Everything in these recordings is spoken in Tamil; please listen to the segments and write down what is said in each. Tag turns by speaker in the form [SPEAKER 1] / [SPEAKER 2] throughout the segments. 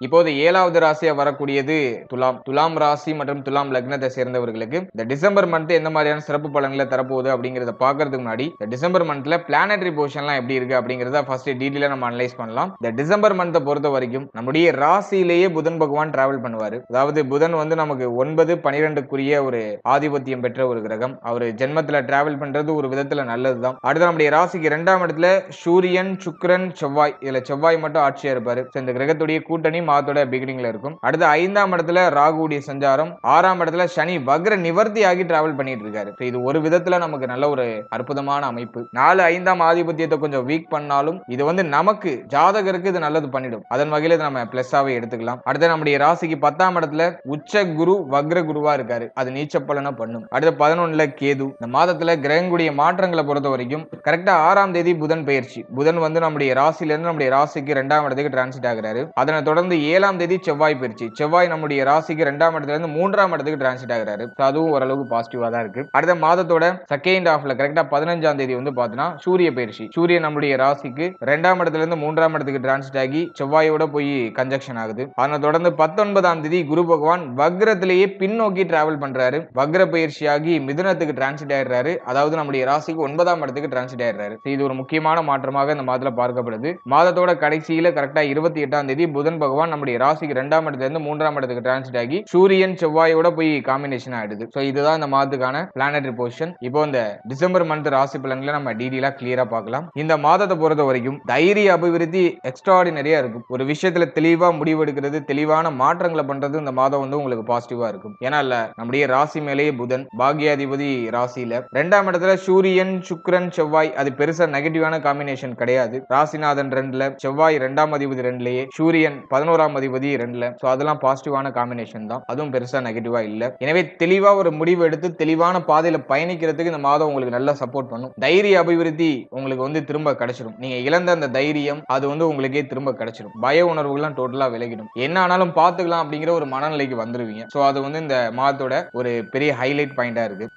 [SPEAKER 1] இப்போது ஏழாவது ராசியா வரக்கூடியது துலாம் துலாம் ராசி மற்றும் துலாம் லக்னத்தை சேர்ந்தவர்களுக்கு இந்த டிசம்பர் மந்த் எந்த மாதிரியான சிறப்பு பலன்களை தரப்போகுது அப்படிங்கறத பாக்குறதுக்கு முன்னாடி இந்த டிசம்பர் மந்த்ல பிளானட்டரி பொசிஷன்லாம் எப்படி இருக்கு அப்படிங்கறத ஃபர்ஸ்ட் டீட்டெயிலா நம்ம அனலைஸ் பண்ணலாம். இந்த டிசம்பர் மந்த்தை பொறுத்த வரைக்கும் நம்முடைய ராசியிலேயே புதன் பகவான் டிராவல் பண்ணுவாரு. அதாவது புதன் வந்து நமக்கு ஒன்பது பனிரெண்டுக்குரிய ஒரு ஆதிபத்தியம் பெற்ற ஒரு கிரகம். அவர் ஜென்மத்துல டிராவல் பண்றது ஒரு விதத்துல நல்லதுதான். அடுத்து நம்முடைய ராசிக்கு இரண்டாம் இடத்துல சூரியன் சுக்ரன் செவ்வாய். இதுல செவ்வாய் மட்டும் ஆட்சியா இருப்பாரு. இந்த கிரகத்துடைய கூட்டணி மாதத்தோட பிகினிங்ல இருக்கும். அடுத்து ஐந்தாம் இடத்துல ராகுடைய சஞ்சாரம். ஆறாம் இடத்துல சனி வக்ர நிவர்த்தி ஆகி டிராவல் பண்ணிட்டு இருக்காரு. இது ஒரு விதத்துல நமக்கு நல்ல ஒரு அற்புதமான அமைப்பு. நாலு ஐந்தாம் ஆதிபத்தியத்தை கொஞ்சம் வீக் பண்ணாலும் இது வந்து நமக்கு ஜாதகருக்கு இது நல்லது பண்ணிடும். அதன் வகையில நம்ம பிளஸ்ஸாவே எடுத்துக்கலாம். அடுத்து நம்முடைய ராசிக்கு பத்தாம் இடத்துல உச்ச குரு வக்ர குருவா இருக்காரு. அது நீச்ச பலனை பண்ணும். அடுத்து பதினொன்னுல கேது. இந்த மாதத்துல கிரகங்குடைய மாற்றங்களை பொறுத்த வரைக்கும் கரெக்டா ஆறாம் தேதி புதன் பயிற்சி. புதன் வந்து நம்முடைய ராசியில இருந்து நம்முடைய ராசிக்கு இரண்டாம் இடத்துக்கு டிரான்சிட் ஆகிறாரு. அதனை தொடர்ந்து ஏழாம் தேதி செவ்வாய் பயிற்சி செவ்வாய் நம்முடைய ராசிக்கு இரண்டாம் இடத்துல இருந்து மூன்றாம் இடத்துக்கு டிரான்ஸ்லேட் ஆகிறாரு. அதுவும் ஓரளவுக்கு பாசிட்டிவா தான் இருக்கு. அடுத்த மாதத்தோட செகண்ட் ஹாஃப்ல கரெக்டா பதினஞ்சாம் தேதி வந்து பாத்தீங்கன்னா சூரிய பயிற்சி. சூரியன் நம்முடைய ராசிக்கு இரண்டாம் இடத்துல இருந்து மூன்றாம் இடத்துக்கு டிரான்ஸ்லேட் ஆகி செவ்வாயோட போய் கன்ஜெக்ஷன் ஆகுது. அதனை தொடர்ந்து பத்தொன்பதாம் தேதி குரு பகவான் வக்ரத்திலேயே பின்னோக்கி டிராவல் பண்றாரு. வக்ர பயிற்சியாகி மிதுனத்துக்கு டிரான்ஸ்லேட் ஆயிடுறாரு. அதாவது நம்முடைய ராசிக்கு ஒன்பதாம் இடத்துக்கு டிரான்ஸ்லேட் ஆயிடுறாரு. இது ஒரு முக்கியமான மாற்றமாக இந்த மாதத்துல பார்க்கப்படுது. மாதத்தோட கடைசியில கரெக்டா இருபத்தி எட்டாம் தேதி புதன் பகவான் நம்முடைய ராசிக்கு ரெண்டாம் இடத்துல இருந்து மூன்றாம் இடத்துக்கு டிரான்சிட் ஆகி சூரியன் செவ்வாயோட போய் காம்பினேஷன் ஆயிடுது. ஸோ இதுதான் இந்த மாதத்துக்கான பிளானட்டரி பொசிஷன் இப்போ இந்த டிசம்பர் மந்த் ராசி பலன்களை நம்ம டீடெயிலா கிளியரா பார்க்கலாம். இந்த மாதத்தை பொறுத்த வரைக்கும் தைரிய அபிவிருத்தி எக்ஸ்ட்ராடினரியா இருக்கும். ஒரு விஷயத்துல தெளிவா முடிவெடுக்கிறது தெளிவான மாற்றங்களை பண்றது இந்த மாதம் வந்து உங்களுக்கு பாசிட்டிவா இருக்கும். ஏன்னா இல்ல நம்முடைய ராசி மேலேயே புதன் பாக்யாதிபதி ராசியில ரெண்டாம் இடத்துல சூரியன் சுக்ரன் செவ்வாய் அது பெருசா நெகட்டிவான காம்பினேஷன் கிடையாது. ராசிநாதன் ரெண்டுல செவ்வாய் ரெண்டாம் அதிபதி ரெண்டுலயே சூரியன் பதினோரு பதினோராம் அதிபதி ரெண்டுல ஸோ அதெல்லாம் பாசிட்டிவான காம்பினேஷன் தான். அதுவும் பெருசா நெகட்டிவா இல்ல. எனவே தெளிவா ஒரு முடிவு எடுத்து தெளிவான பாதையில பயணிக்கிறதுக்கு இந்த மாதம் உங்களுக்கு நல்லா சப்போர்ட் பண்ணும். தைரிய அபிவிருத்தி உங்களுக்கு வந்து திரும்ப கிடைச்சிடும் நீங்க இழந்த அந்த தைரியம் அது வந்து உங்களுக்கே திரும்ப கிடைச்சிடும் பய உணர்வுகள்லாம் டோட்டலா விலகிடும். என்ன ஆனாலும் பாத்துக்கலாம் அப்படிங்கிற ஒரு மனநிலைக்கு வந்துருவீங்க. ஸோ அது வந்து இந்த மாதத்தோட ஒரு பெரிய ஹைலைட் பாயிண்டா இருக்கு.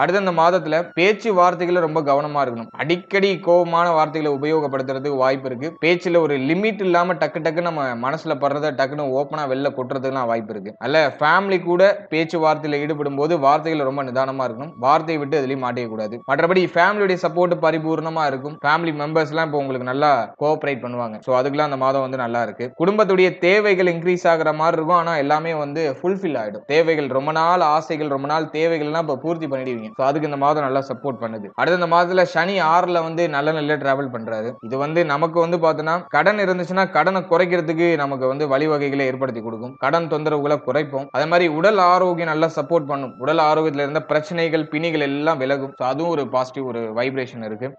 [SPEAKER 1] அடுத்த அந்த மாதத்துல பேச்சு வார்த்தைகளை ரொம்ப கவனமா இருக்கணும். அடிக்கடி கோபமான வார்த்தைகளை உபயோகப்படுத்துறதுக்கு வாய்ப்பு இருக்கு. பேச்சுல ஒரு லிமிட் இல்லாம டக்கு டக்கு நம்ம மனசுல படுறத டக்குன்னு ஓப்பனா வெளில கொட்டுறதுக்குலாம் வாய்ப்பு இருக்கு. அல்ல ஃபேமிலி கூட பேச்சு வார்த்தையில ஈடுபடும் போது வார்த்தைகள் ரொம்ப நிதானமா இருக்கணும். வார்த்தையை விட்டு எதுலயும் மாட்டிக்க கூடாது. மற்றபடி ஃபேமிலியுடைய சப்போர்ட் பரிபூர்ணமா இருக்கும். ஃபேமிலி மெம்பர்ஸ் எல்லாம் இப்போ உங்களுக்கு நல்லா கோஆபரேட் பண்ணுவாங்க. ஸோ அதுக்கெல்லாம் அந்த மாதம் வந்து நல்லா இருக்கு. குடும்பத்துடைய தேவைகள் இன்க்ரீஸ் ஆகுற மாதிரி இருக்கும். ஆனா எல்லாமே வந்து ஃபுல்ஃபில் ஆயிடும். தேவைகள் ரொம்ப நாள் ஆசைகள் ரொம்ப நாள் தேவைகள்லாம் இப்போ பூர்த்தி பண்ணிடுவீங்க. ஸோ அதுக்கு இந்த மாதம் நல்லா சப்போர்ட் பண்ணுது. அடுத்த இந்த மாதத்துல சனி ஆறுல வந்து நல்ல நல்ல டிராவல் பண்றாரு. இது வந்து நமக்கு வந்து பார்த்தோன்னா கடன் இருந்துச்சுன்னா கடனை குறைக்கிறதுக்கு நமக்கு வந்து வழிவகைகளை ஏற்படுத்தி கொடுக்கும். கடன் தொந்தரவுகளை குறைப்போம். அதே மாதிரி உடல் ஆரோக்கியம் நல்லா சப்போர்ட் பண்ணும். உடல் ஆரோக்கியத்துல இருந்த பிரச்சனைகள் பிணிகள் எல்லாம் விலகும். ஸோ அதுவும் ஒரு பாசிட்டிவ் ஒரு வைப்ரேஷன் இருக்கு.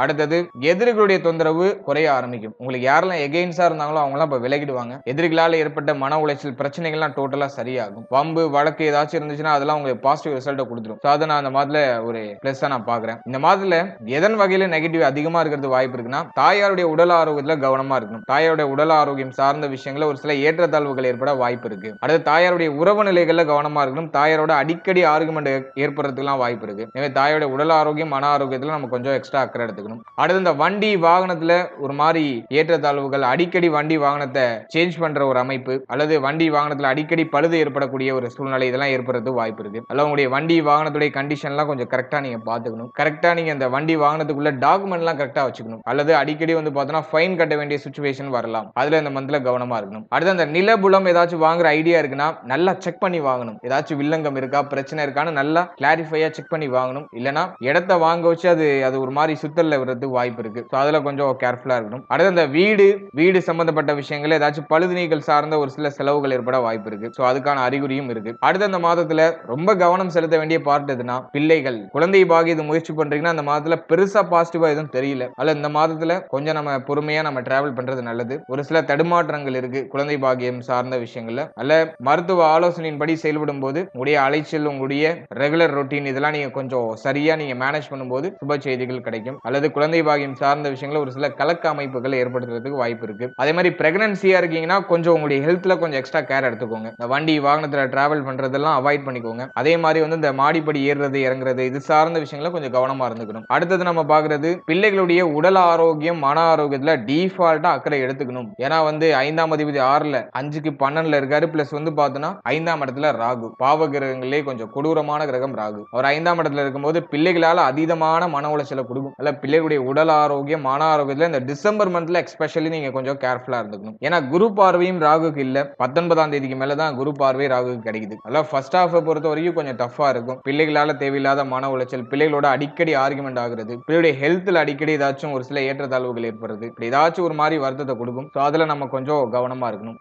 [SPEAKER 1] அடுத்தது எதிரிகளுடைய தொந்தரவு குறைய ஆரம்பிக்கும். உங்களுக்கு யாரெல்லாம் எகெயின்ஸா இருந்தாங்களோ அவங்களாம் இப்ப விலகிடுவாங்க. எதிரிகளால் ஏற்பட்ட மன உளைச்சல் பிரச்சனைகள்லாம் டோட்டலா சரியாகும். வம்பு வழக்கு ஏதாச்சும் இருந்துச்சுன்னா அதெல்லாம் உங்களுக்கு பாசிட்டிவ் ரிசல்ட்டை கொடுத்துரும். ஸோ அதை நான் அந்த மாதத்துல ஒரு பிளஸ்ஸா நான் பாக்குறேன் இந்த மாதத்துல எதன் வகையில நெகட்டிவ் அதிகமா இருக்கிறது வாய்ப்பு இருக்குன்னா தாயாருடைய உடல் ஆரோக்கியத்துல கவனமா இருக்கணும். தாயாருடைய உடல் ஆரோக்கியம் சார்ந்த விஷயங்கள ஒரு சில ஏற்றத்தாழ்வுகள் ஏற்பட வாய்ப்பு இருக்கு. அடுத்து தாயாருடைய உறவு நிலைகள்ல கவனமா இருக்கணும். தாயாரோட அடிக்கடி ஆர்குமெண்ட் ஏற்படுறதுக்குலாம் வாய்ப்பு இருக்கு. எனவே தாயோட உடல் ஆரோக்கியம் மன ஆரோக்கியத்துல நம்ம கொஞ்சம் எக்ஸ்ட்ரா அக்கறை பார்த்துக்கணும். அடுத்து இந்த வண்டி வாகனத்துல ஒரு மாதிரி ஏற்றத்தாழ்வுகள் அடிக்கடி வண்டி வாகனத்தை சேஞ்ச் பண்ற ஒரு அமைப்பு அல்லது வண்டி வாகனத்துல அடிக்கடி பழுது ஏற்படக்கூடிய ஒரு சூழ்நிலை இதெல்லாம் ஏற்படுறது வாய்ப்பு இருக்கு. அல்ல உங்களுடைய வண்டி வாகனத்துடைய கண்டிஷன்லாம் கொஞ்சம் கரெக்டா நீங்க பாத்துக்கணும் கரெக்டா நீங்க அந்த வண்டி வாகனத்துக்குள்ள டாக்குமெண்ட் எல்லாம் கரெக்டா வச்சுக்கணும். அல்லது அடிக்கடி வந்து பார்த்தோன்னா ஃபைன் கட்ட வேண்டிய சுச்சுவேஷன் வரலாம். அதுல இந்த மந்த்ல கவனமா இருக்கணும். அடுத்து அந்த நிலபுலம் ஏதாச்சும் வாங்குற ஐடியா இருக்குன்னா நல்லா செக் பண்ணி வாங்கணும். ஏதாச்சும் வில்லங்கம் இருக்கா பிரச்சனை இருக்கான்னு நல்லா கிளாரிஃபையா செக் பண்ணி வாங்கணும். இல்லைனா இடத்த வாங்க வச்சு அது அது ஒரு மாதிரி சுத்தல் சிக்கல்ல விடுறதுக்கு வாய்ப்பு இருக்கு. ஸோ அதுல கொஞ்சம் கேர்ஃபுல்லா இருக்கணும். அடுத்து அந்த வீடு வீடு சம்பந்தப்பட்ட விஷயங்கள் ஏதாச்சும் பழுது நீக்கல் சார்ந்த ஒரு சில செலவுகள் ஏற்பட வாய்ப்பு இருக்கு. ஸோ அதுக்கான அறிகுறியும் இருக்கு. அடுத்த அந்த மாதத்துல ரொம்ப கவனம் செலுத்த வேண்டிய பார்ட் எதுனா பிள்ளைகள். குழந்தை பாகியது முயற்சி பண்றீங்கன்னா அந்த மாதத்துல பெருசா பாசிட்டிவா எதுவும் தெரியல. அல்ல இந்த மாதத்துல கொஞ்சம் நம்ம பொறுமையா நம்ம டிராவல் பண்றது நல்லது. ஒரு சில தடுமாற்றங்கள் இருக்கு குழந்தை பாகியம் சார்ந்த விஷயங்கள்ல. அல்ல மருத்துவ ஆலோசனையின்படி செயல்படும் போது உங்களுடைய அலைச்சல் உங்களுடைய ரெகுலர் ரொட்டீன் இதெல்லாம் நீங்க கொஞ்சம் சரியா நீங்க மேனேஜ் பண்ணும்போது சுப செய்திகள் கிடைக்கும். அல்லது குழந்தை பாகியம் சார்ந்த விஷயங்கள ஒரு சில கலக்க அமைப்புகளை ஏற்படுத்துறதுக்கு வாய்ப்பு இருக்கு. அதே மாதிரி பிரெக்னன்சியா இருக்கீங்கன்னா கொஞ்சம் உங்களுடைய ஹெல்த்ல கொஞ்சம் எக்ஸ்ட்ரா கேர் எடுத்துக்கோங்க. இந்த வண்டி வாகனத்துல டிராவல் பண்றதெல்லாம் அவாய்ட் பண்ணிக்கோங்க. அதே மாதிரி வந்து இந்த மாடிப்படி ஏறுறது இறங்குறது இது சார்ந்த விஷயங்கள கொஞ்சம் கவனமா இருந்துக்கணும். அடுத்தது நம்ம பாக்குறது பிள்ளைகளுடைய உடல் ஆரோக்கியம் மன ஆரோக்கியத்துல டிஃபால்ட்டா அக்கறை எடுத்துக்கணும். ஏன்னா வந்து ஐந்தாம் அதிபதி ஆறுல அஞ்சுக்கு பன்னெண்டுல இருக்காரு. பிளஸ் வந்து பார்த்தோன்னா ஐந்தாம் இடத்துல ராகு. பாவ கிரகங்களே கொஞ்சம் கொடூரமான கிரகம் ராகு. அவர் ஐந்தாம் இடத்துல இருக்கும்போது பிள்ளைகளால அதீதமான மன உளைச்சலை கொடுக்கும். அல்ல பிள்ளைகளுடைய உடல் ஆரோக்கியம் மன ஆரோக்கியத்துல இந்த டிசம்பர் மந்த்ல எக்ஸ்பெஷலி நீங்க கொஞ்சம் கேர்ஃபுல்லா இருந்துக்கணும். ஏன்னா குரு பார்வையும் ராகுக்கு இல்ல. பத்தொன்பதாம் தேதிக்கு மேல தான் குரு பார்வை ராகுக்கு கிடைக்குது. அதெல்லாம் ஃபர்ஸ்ட் ஹாஃப் பொறுத்த வரைக்கும் கொஞ்சம் டஃபா இருக்கும். பிள்ளைகளால தேவையில்லாத மன உளைச்சல் பிள்ளைகளோட அடிக்கடி ஆர்குமெண்ட் ஆகுறது பிள்ளையுடைய ஹெல்த்ல அடிக்கடி ஏதாச்சும் ஒரு சில ஏற்றத்தாழ்வுகள் ஏற்படுறது இப்படி ஏதாச்சும் ஒரு மாதிரி வருத்தத்தை கொடுக்கும். ஸோ அதுல நம்ம கொஞ்சம் கவனமா இருக்கணும்.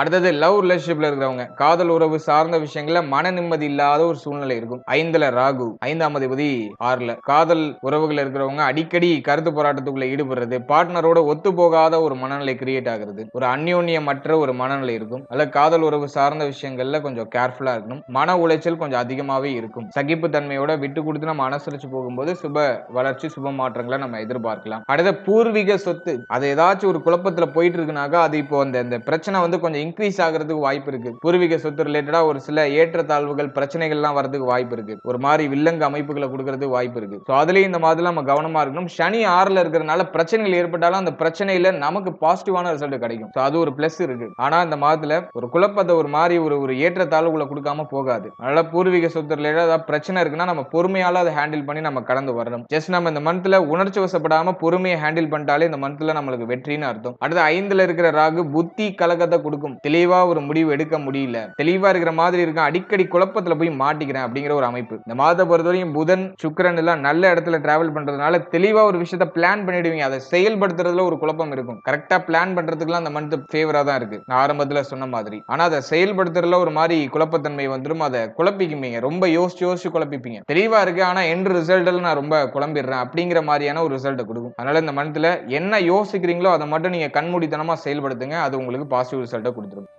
[SPEAKER 1] அடுத்தது லவ் ரிலேஷன்ஷிப்ல இருக்கிறவங்க. காதல் உறவு சார்ந்த விஷயங்கள்ல மன நிம்மதி இல்லாத ஒரு சூழ்நிலை இருக்கும். ஐந்துல ராகு ஐந்தாம் அதிபதி ஆறுல. காதல் உறவுகள் இருக்கிறவங்க அடிக்கடி கருத்து போராட்டத்துக்குள்ள ஈடுபடுறது பார்ட்னரோட ஒத்து போகாத ஒரு மனநிலை கிரியேட் ஆகுறது. ஒரு அந்யோன்யமற்ற ஒரு மனநிலை இருக்கும். அல்ல காதல் உறவு சார்ந்த விஷயங்கள்ல கொஞ்சம் கேர்ஃபுல்லா இருக்கணும். மன உளைச்சல் கொஞ்சம் அதிகமாவே இருக்கும். சகிப்பு தன்மையோட விட்டு கொடுத்து நம்ம அனுசரிச்சு போகும்போது சுப வளர்ச்சி சுப மாற்றங்களை நம்ம எதிர்பார்க்கலாம். அடுத்த பூர்வீக சொத்து. அது ஏதாச்சும் ஒரு குழப்பத்துல போயிட்டு இருக்குனாக்கா அது இப்போ அந்த இந்த பிரச்சனை வந்து கொஞ்சம் இன்க்ரீஸ் ஆகிறதுக்கு வாய்ப்பு இருக்கு. பூர்வீக சொத்து ரிலேட்டடா ஒரு சில ஏற்றத்தாழ்வுகள் பிரச்சனைகள்லாம் வரதுக்கு வாய்ப்பு இருக்கு. ஒரு மாதிரி வில்லங்க அமைப்புகளை கொடுக்கறதுக்கு வாய்ப்பு இருக்கு. ஸோ அதுலயும் இந்த மாதிரி நம்ம கவனமா இருக்கணும். சனி ஆறுல இருக்கிறதுனால பிரச்சனைகள் ஏற்பட்டாலும் அந்த பிரச்சனையில நமக்கு பாசிட்டிவான ரிசல்ட் கிடைக்கும். ஸோ அது ஒரு பிளஸ் இருக்கு. ஆனா இந்த மாதத்துல ஒரு குழப்பத்தை ஒரு மாதிரி ஒரு ஒரு ஏற்றத்தாழ்வுகளை கொடுக்காம போகாது. அதனால பூர்வீக சொத்து ரிலேட்டடா ஏதாவது பிரச்சனை இருக்குன்னா நம்ம பொறுமையால அதை ஹேண்டில் பண்ணி நம்ம கடந்து வரணும். ஜஸ்ட் நம்ம இந்த மந்த்ல உணர்ச்சி வசப்படாம பொறுமையை ஹேண்டில் பண்ணிட்டாலே இந்த மந்த்ல நம்மளுக்கு வெற்றின்னு அர்த்தம். அடுத்து ஐந்துல இருக்கிற ராகு புத்தி கலக்கத்தை கொடுக்கும். தெளிவா ஒரு முடிவு எடுக்க முடியல. தெளிவா இருக்கிற மாதிரி இருக்கும் அடிக்கடி குழப்பத்துல போய் மாட்டிக்கிறேன் அப்படிங்கிற ஒரு அமைப்பு. இந்த மாதத்தை பொறுத்தவரையும் புதன் சுக்கிரன் எல்லாம் நல்ல இடத்துல டிராவல் பண்றதுனால தெளிவா ஒரு விஷயத்த பிளான் பண்ணிடுவீங்க. அதை செயல்படுத்துறதுல ஒரு குழப்பம் இருக்கும். கரெக்டா பிளான் பண்றதுக்குலாம் அந்த மந்த் ஃபேவரா தான் இருக்கு. நான் ஆரம்பத்துல சொன்ன மாதிரி. ஆனா அதை செயல்படுத்துறதுல ஒரு மாதிரி குழப்பத்தன்மை வந்துடும் அதை குழப்பிக்குமீங்க ரொம்ப யோசிச்சு யோசிச்சு குழப்பிப்பீங்க. தெளிவா இருக்கு. ஆனா என் ரிசல்ட்டில் நான் ரொம்ப குழம்பிடுறேன் அப்படிங்கிற மாதிரியான ஒரு ரிசல்ட் கொடுக்கும். அதனால இந்த மந்த்ல என்ன யோசிக்கிறீங்களோ அதை மட்டும் நீங்க கண்மூடித்தனமா செயல்படுத்துங்க. அது உங்களுக்கு பாசிட்டிவ் ரிசல்ட்டை கொடுத்துரும்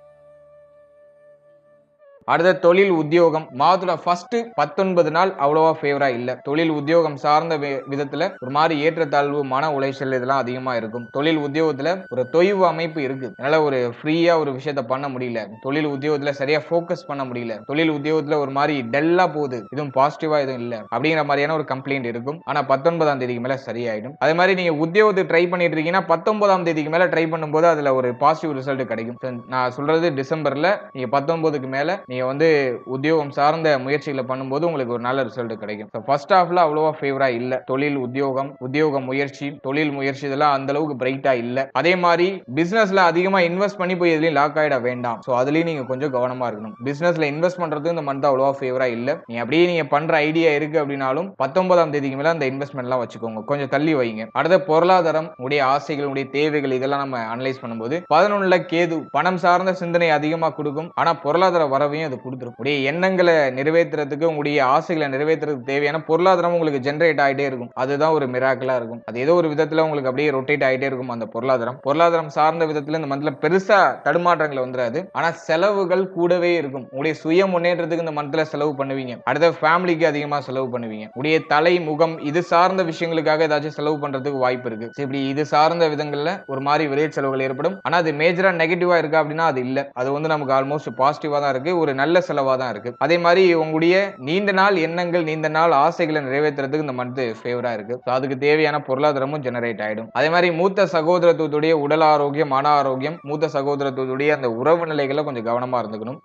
[SPEAKER 1] அடுத்த தொழில் உத்தியோகம். மாதத்துல ஃபர்ஸ்ட் பத்தொன்பது நாள் அவ்வளவா ஃபேவரா இல்ல. தொழில் உத்தியோகம் சார்ந்த விதத்துல ஒரு மாதிரி ஏற்றத்தாழ்வு மன உளைச்சல் இதெல்லாம் அதிகமா இருக்கும். தொழில் உத்தியோகத்துல ஒரு தொய்வு அமைப்பு இருக்கு. அதனால ஒரு ஃப்ரீயா ஒரு விஷயத்த பண்ண முடியல. தொழில் உத்தியோகத்துல சரியா ஃபோக்கஸ் பண்ண முடியல. தொழில் உத்தியோகத்துல ஒரு மாதிரி டல்லா போகுது. இதுவும் பாசிட்டிவா எதுவும் இல்ல. அப்படிங்கிற மாதிரியான ஒரு கம்ப்ளைண்ட் இருக்கும். ஆனா பத்தொன்பதாம் தேதிக்கு மேல சரியாயிடும். அதே மாதிரி நீங்க உத்தியோகத்துக்கு ட்ரை பண்ணிட்டு இருக்கீங்கன்னா பத்தொன்பதாம் தேதிக்கு மேல ட்ரை பண்ணும்போது அதுல ஒரு பாசிட்டிவ் ரிசல்ட் கிடைக்கும். நான் சொல்றது டிசம்பர்ல நீங்க பத்தொன்பதுக்கு மேல நீங்கள் வந்து உத்தியோகம் சார்ந்த முயற்சிகளை பண்ணும்போது உங்களுக்கு ஒரு நல்ல ரிசல்ட் கிடைக்கும். ஸோ ஃபர்ஸ்ட் ஹாஃப்ல அவ்வளோவா ஃபேவரா இல்லை. தொழில் உத்தியோகம் உத்தியோக முயற்சி தொழில் முயற்சி இதெல்லாம் அந்த அளவுக்கு பிரைட்டா இல்லை. அதே மாதிரி பிசினஸ்ல அதிகமா இன்வெஸ்ட் பண்ணி போய் எதுலயும் லாக் ஆயிட வேண்டாம். ஸோ அதுலயும் நீங்க கொஞ்சம் கவனமா இருக்கணும். பிசினஸ்ல இன்வெஸ்ட் பண்றது இந்த மந்த் அவ்வளோவா ஃபேவரா இல்லை. நீங்க அப்படியே நீங்க பண்ற ஐடியா இருக்கு அப்படின்னாலும் பத்தொன்பதாம் தேதிக்கு மேல அந்த இன்வெஸ்ட்மெண்ட்லாம் வச்சுக்கோங்க. கொஞ்சம் தள்ளி வைங்க. அடுத்த பொருளாதாரம் உடைய ஆசைகள் உடைய தேவைகள் இதெல்லாம் நம்ம அனலைஸ் பண்ணும்போது பதினொன்னுல கேது பணம் சார்ந்த சிந்தனை அதிகமா கொடுக்கும். ஆனா பொருளாதார வரவையும் அது கொடுத்துரும். உடைய எண்ணங்களை நிறைவேற்றுறதுக்கு உங்களுடைய ஆசைகளை நிறைவேற்றுறதுக்கு தேவையான பொருளாதாரம் உங்களுக்கு ஜென்ரேட் ஆகிட்டே இருக்கும். அதுதான் ஒரு மிராக்கலா இருக்கும். அது ஏதோ ஒரு விதத்தில் உங்களுக்கு அப்படியே ரொட்டேட் ஆகிட்டே இருக்கும் அந்த பொருளாதாரம். பொருளாதாரம் சார்ந்த விதத்தில் இந்த மந்தில் பெருசா தடுமாற்றங்கள் வந்துடாது ஆனால் செலவுகள் கூடவே இருக்கும். உங்களுடைய சுய முன்னேற்றத்துக்கு இந்த மந்தில் செலவு பண்ணுவீங்க. அடுத்த ஃபேமிலிக்கு அதிகமா செலவு பண்ணுவீங்க. உடைய தலை முகம் இது சார்ந்த விஷயங்களுக்காக ஏதாச்சும் செலவு பண்றதுக்கு வாய்ப்பு இருக்கு. இப்படி இது சார்ந்த விதங்களில் ஒரு மாதிரி விரைவு செலவுகள் ஏற்படும். ஆனால் அது மேஜரா நெகட்டிவாக இருக்கா அப்படின்னா அது இல்லை. அது வந்து நமக்கு ஆல்மோஸ்ட் பாசிட்டிவா தான் இருக்கு. ஒரு நல்ல செலவாக தான் இருக்கு. அதே மாதிரி உங்களுடைய நீண்ட நாள் எண்ணங்கள் நீண்ட நாள் ஆசைகளை நிறைவேற்றுறதுக்கு இந்த மந்த் ஃபேவராக இருக்குது ஸோ அதுக்கு தேவையான பொருளாதாரமும் ஜெனரேட் ஆயிடும். அதே மாதிரி மூத்த சகோதரத்துவத்துடைய உடல் ஆரோக்கியம் மன ஆரோக்கியம் மூத்த சகோதரத்துவத்துடைய அந்த உறவு நிலைகளை கொஞ்சம் கவனமா இருந்துக்கணும்.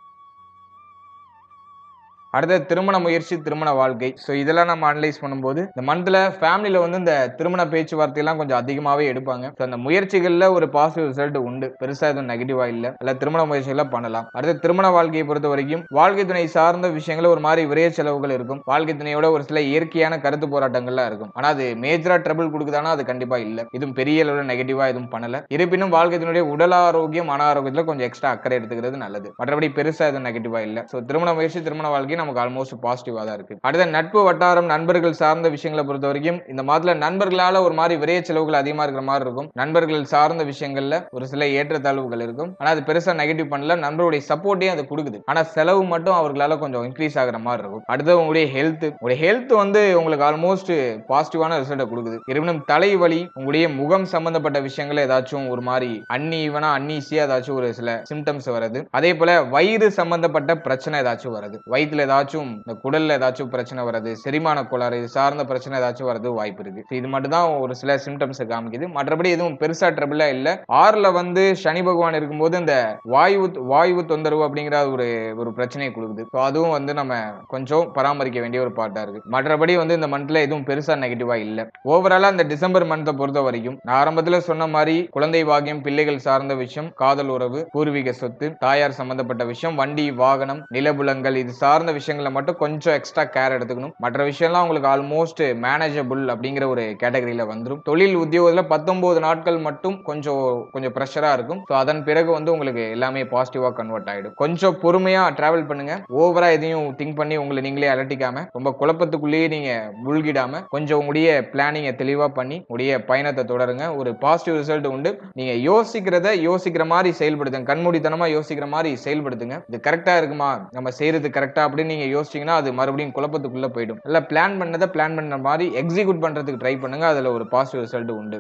[SPEAKER 1] அடுத்தது திருமண முயற்சி திருமண வாழ்க்கை. ஸோ இதெல்லாம் நம்ம அனலைஸ் பண்ணும்போது இந்த மந்தில் ஃபேமிலியில வந்து இந்த திருமண பேச்சுவார்த்தை எல்லாம் கொஞ்சம் அதிகமாகவே எடுப்பாங்க. ஸோ அந்த முயற்சிகளில் ஒரு பாசிட்டிவ் ரிசல்ட் உண்டு. பெருசாக எதுவும் நெகட்டிவாக இல்லை. அல்ல திருமண முயற்சிகளை பண்ணலாம். அடுத்து திருமண வாழ்க்கையை பொறுத்த வரைக்கும் வாழ்க்கை துணை சார்ந்த விஷயங்கள் ஒரு மாதிரி விரைய செலவுகள் இருக்கும். வாழ்க்கை துணையோட ஒரு சில இயற்கையான கருத்து போராட்டங்கள்லாம் இருக்கும். ஆனால் அது மேஜரா ட்ரபிள் கொடுக்குதானா அது கண்டிப்பா இல்லை. இதுவும் பெரிய அளவில் நெகட்டிவாக எதுவும் பண்ணலை. இருப்பினும் வாழ்க்கை துணையுடைய உடல் ஆரோக்கியம் மன ஆரோக்கியத்தில் கொஞ்சம் எக்ஸ்ட்ரா அக்கறை எடுத்துக்கிறது நல்லது. மற்றபடி பெருசாக எதுவும் நெகட்டிவா இல்லை. ஸோ திருமண முயற்சி திருமண வாழ்க்கை நமக்கு ஆல்மோஸ்ட் பாசிட்டிவாக தான் இருக்கு. அடுத்த நட்பு வட்டாரம் நண்பர்கள் சார்ந்த விஷயங்களை பொறுத்த வரைக்கும் இந்த மாதத்துல நண்பர்களால ஒரு மாதிரி விரைய செலவுகள் அதிகமா இருக்கிற மாதிரி இருக்கும். நண்பர்கள் சார்ந்த விஷயங்கள்ல ஒரு சில ஏற்றத்தாழ்வுகள் இருக்கும். ஆனா அது பெருசா நெகட்டிவ் பண்ணல. நண்பருடைய சப்போர்ட்டையும் அது கொடுக்குது. ஆனா செலவு மட்டும் அவர்களால கொஞ்சம் இன்க்ரீஸ் ஆகுற மாதிரி இருக்கும். அடுத்து உங்களுடைய ஹெல்த் உங்களுடைய ஹெல்த் வந்து உங்களுக்கு ஆல்மோஸ்ட் பாசிட்டிவான ரிசல்ட்டை கொடுக்குது. இருப்பினும் தலைவலி உங்களுடைய முகம் சம்பந்தப்பட்ட விஷயங்கள் ஏதாச்சும் ஒரு மாதிரி அன்னி ஈவனா அன்னீசியா ஏதாச்சும் ஒரு சில சிம்டம்ஸ் வருது. அதே போல வயிறு சம்பந்தப்பட்ட பிரச்சனை ஏதாச்சும் வருது. வயிற்றுல ஏதாச்சும் இந்த குடல்ல ஏதாச்சும் பிரச்சனை வருது செரிமான கோளாறு இது சார்ந்த பிரச்சனை ஏதாச்சும் வரது வாய்ப்பு இருக்கு. இது மட்டும் தான் ஒரு சில சிம்டம்ஸ் காமிக்குது. மற்றபடி எதுவும் பெருசா ட்ரபிளா இல்ல. ஆறுல வந்து சனி பகவான் இருக்கும்போது இந்த வாயு வாயு தொந்தரவு அப்படிங்கிற ஒரு ஒரு பிரச்சனையை கொடுக்குது. ஸோ அதுவும் வந்து நம்ம கொஞ்சம் பராமரிக்க வேண்டிய ஒரு பாட்டா இருக்கு. மற்றபடி வந்து இந்த மந்த்ல எதுவும் பெருசா நெகட்டிவா இல்ல. ஓவராலா இந்த டிசம்பர் மந்த்தை பொறுத்த வரைக்கும் நான் ஆரம்பத்துல சொன்ன மாதிரி குழந்தை வாகியம் பிள்ளைகள் சார்ந்த விஷயம் காதல் உறவு பூர்வீக சொத்து தாயார் சம்பந்தப்பட்ட விஷயம் வண்டி வாகனம் நிலபுலங்கள் இது சார்ந்த விஷயங்களை மட்டும் கொஞ்சம் எக்ஸ்ட்ரா கேர் எடுத்துக்கணும். மற்ற விஷயம்லாம் உங்களுக்கு ஆல்மோஸ்ட் மேனேஜபிள் அப்படிங்கிற ஒரு கேட்டகரியில் வந்துடும் தொழில் உத்தியோகத்தில் பத்தொம்போது நாட்கள் மட்டும் கொஞ்சம் கொஞ்சம் ப்ரெஷராக இருக்கும். ஸோ அதன் பிறகு வந்து உங்களுக்கு எல்லாமே பாசிட்டிவாக கன்வெர்ட் ஆகிடும் கொஞ்சம் பொறுமையாக ட்ராவல் பண்ணுங்க. ஓவராக எதையும் திங்க் பண்ணி உங்களை நீங்களே அலட்டிக்காம ரொம்ப குழப்பத்துக்குள்ளேயே நீங்கள் முழுகிடாம கொஞ்சம் உங்களுடைய பிளானிங்கை தெளிவாக பண்ணி உடைய பயணத்தை தொடருங்க. ஒரு பாசிட்டிவ் ரிசல்ட் உண்டு. நீங்க யோசிக்கிறத யோசிக்கிற மாதிரி செயல்படுத்துங்க. கண்மூடித்தனமா யோசிக்கிற மாதிரி செயல்படுத்துங்க. இது கரெக்டா இருக்குமா? நம்ம செய்யறது கரெக்டா அப்படின்னு நீங்க யோசிச்சீங்கன்னா அது மறுபடியும் குழப்பத்துக்குள்ள போயிடும். இல்ல பிளான் பண்ணதை பிளான் பண்ண மாதிரி எக்ஸிக்யூட் பண்றதுக்கு ட்ரை பண்ணுங்க. அதுல ஒரு பாசிட்டிவ் ரிசல்ட் உண்டு.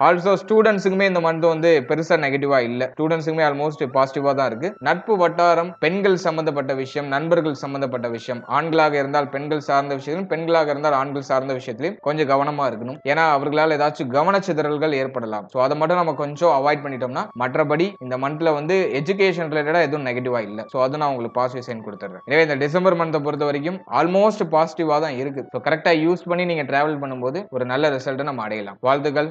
[SPEAKER 1] ஆல்சோ ஸ்டூடெண்ட்ஸுக்குமே இந்த மந்த் வந்து பெருசா நெகட்டிவா இல்ல. ஸ்டூடெண்ட்ஸுக்குமே ஆல்மோஸ்ட் பாசிட்டிவா தான் இருக்கு. நட்பு வட்டாரம் பெண்கள் சம்பந்தப்பட்ட விஷயம் நண்பர்கள் சம்பந்தப்பட்ட விஷயம். ஆண்களாக இருந்தால் பெண்கள் சார்ந்த விஷயத்திலும் பெண்களாக இருந்தால் ஆண்கள் சார்ந்த விஷயத்திலும் கொஞ்சம் கவனமா இருக்கணும். ஏன்னா அவர்களால் ஏதாச்சும் கவனச்சிதறல்கள் ஏற்படலாம். ஸோ அதை மட்டும் நம்ம கொஞ்சம் அவாய்ட் பண்ணிட்டோம்னா மற்றபடி இந்த மந்த்ல வந்து எஜுகேஷன் ரிலேட்டடா எதுவும் நெகட்டிவா இல்ல. ஸோ அதை நான் உங்களுக்கு பாசிட்டிவ் சைன் கொடுத்துறேன். எனவே இந்த டிசம்பர் மந்த்தை பொறுத்த வரைக்கும் ஆல்மோஸ்ட் பாசிட்டிவா தான் இருக்கு. ஸோ கரெக்டா யூஸ் பண்ணி நீங்க டிராவல் பண்ணும்போது ஒரு நல்ல ரிசல்ட்டை நம்ம அடையலாம். வாழ்த்துக்கள்.